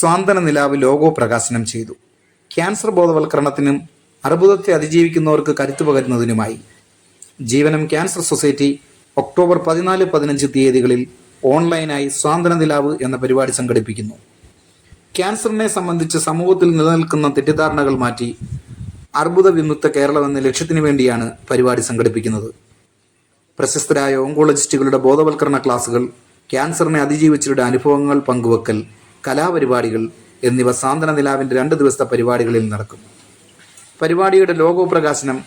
സ്വാന്തന നിലാവ് ലോഗോ പ്രകാശനം ചെയ്തു. ക്യാൻസർ ബോധവൽക്കരണത്തിനും അർബുദത്തെ അതിജീവിക്കുന്നവർക്ക് കരുത്തു പകരുന്നതിനുമായി ജീവനം ക്യാൻസർ സൊസൈറ്റി ഒക്ടോബർ പതിനാല് പതിനഞ്ച് തീയതികളിൽ ഓൺലൈനായി സ്വാന്തന നിലാവ് എന്ന പരിപാടി സംഘടിപ്പിക്കുന്നു. ക്യാൻസറിനെ സംബന്ധിച്ച് സമൂഹത്തിൽ നിലനിൽക്കുന്ന തെറ്റിദ്ധാരണകൾ മാറ്റി അർബുദ വിമുക്ത കേരളം എന്ന ലക്ഷ്യത്തിനു വേണ്ടിയാണ് പരിപാടി സംഘടിപ്പിക്കുന്നത്. പ്രശസ്തരായ ഓങ്കോളജിസ്റ്റുകളുടെ ബോധവൽക്കരണ ക്ലാസുകൾ ക്യാൻസറിനെ അതിജീവിച്ചവരുടെ അനുഭവങ്ങൾ പങ്കുവെക്കൽ കലാപരിപാടികൾ എന്നിവ സാന്ത്വന നിലാവിന്റെ രണ്ട് ദിവസത്തെ പരിപാടികളിൽ നടക്കും. പരിപാടിയുടെ ലോഗോ പ്രകാശനം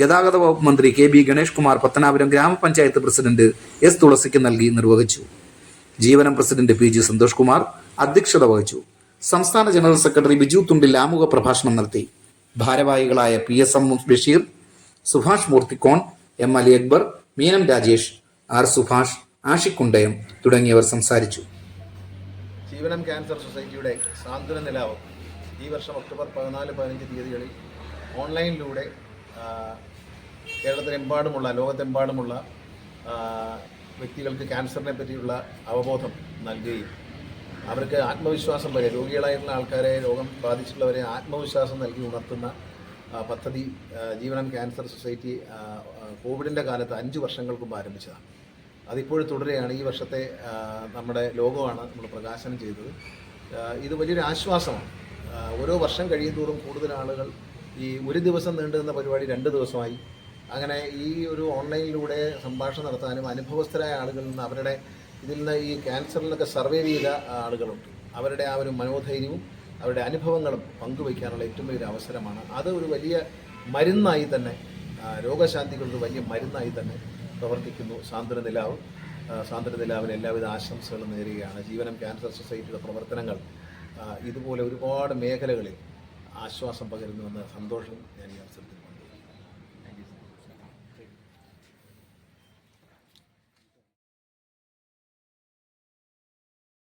ഗതാഗത വകുപ്പ് മന്ത്രി കെ ബി ഗണേഷ് കുമാർ പത്തനാപുരം ഗ്രാമപഞ്ചായത്ത് പ്രസിഡന്റ് എസ് തുളസിക്ക് നൽകി നിർവഹിച്ചു. Jeevanam president P G Santhosh Kumar അധ്യക്ഷത വഹിച്ചു. സംസ്ഥാന ജനറൽ സെക്രട്ടറി ബിജു തുണ്ടിൽ ആമുഖ പ്രഭാഷണം നടത്തി. ഭാരവാഹികളായ P S M Basheer Subhash മൂർത്തിക്കോൺ M Ali Akbar Meenam Rajesh R Subhash ആഷിക്കുണ്ടയം തുടങ്ങിയവർ സംസാരിച്ചു. ജീവനം ക്യാൻസർ സൊസൈറ്റിയുടെ സാന്ത്വന നിലാവ് ഈ വർഷം ഒക്ടോബർ പതിനാല് പതിനഞ്ച് തീയതികളിൽ ഓൺലൈനിലൂടെ കേരളത്തിലെമ്പാടുമുള്ള ലോകത്തെമ്പാടുമുള്ള വ്യക്തികൾക്ക് ക്യാൻസറിനെ പറ്റിയുള്ള അവബോധം നൽകുകയും അവർക്ക് ആത്മവിശ്വാസം വരെ രോഗികളായിട്ടുള്ള ആൾക്കാരെ രോഗം ബാധിച്ചിട്ടുള്ളവരെ ആത്മവിശ്വാസം നൽകി ഉണർത്തുന്ന പദ്ധതി ജീവനം ക്യാൻസർ സൊസൈറ്റി കോവിഡിന്റെ കാലത്ത് അഞ്ച് വർഷങ്ങൾക്ക് ആരംഭിച്ചതാണ്. അതിപ്പോഴും തുടരുകയാണ്. ഈ വർഷത്തെ നമ്മുടെ ലോകമാണ് നമ്മൾ പ്രകാശനം ചെയ്തത്. ഇത് വലിയൊരു ആശ്വാസമാണ്. ഓരോ വർഷം കഴിയും തോറും കൂടുതൽ ആളുകൾ ഈ ഒരു ദിവസം നീണ്ടുനിന്ന പരിപാടി രണ്ട് ദിവസമായി. അങ്ങനെ ഈ ഒരു ഓൺലൈനിലൂടെ സംഭാഷണം നടത്താനും അനുഭവസ്ഥരായ ആളുകളിൽ നിന്ന് അവരുടെ ഇതിൽ നിന്ന് ഈ ക്യാൻസറിലൊക്കെ സർവേ ചെയ്ത ആളുകളുണ്ട്. അവരുടെ ആ ഒരു മനോധൈര്യവും അവരുടെ അനുഭവങ്ങളും പങ്കുവയ്ക്കാനുള്ള ഏറ്റവും വലിയൊരു അവസരമാണ്. അത് ഒരു വലിയ മരുന്നായി തന്നെ രോഗശാന്തികളൊരു വലിയ മരുന്നായി തന്നെ പ്രവർത്തിക്കുന്നു. സാന്ത്വന നിലാവിന് എല്ലാവിധ ആശംസകളും നേരുകയാണ്. ജീവനം ക്യാൻസർ സൊസൈറ്റിയുടെ പ്രവർത്തനങ്ങൾ ഇതുപോലെ ഒരുപാട് മേഖലകളിൽ ആശ്വാസം പകരുന്നുവെന്ന സന്തോഷം ഞാൻ ഈ അവസരത്തിൽ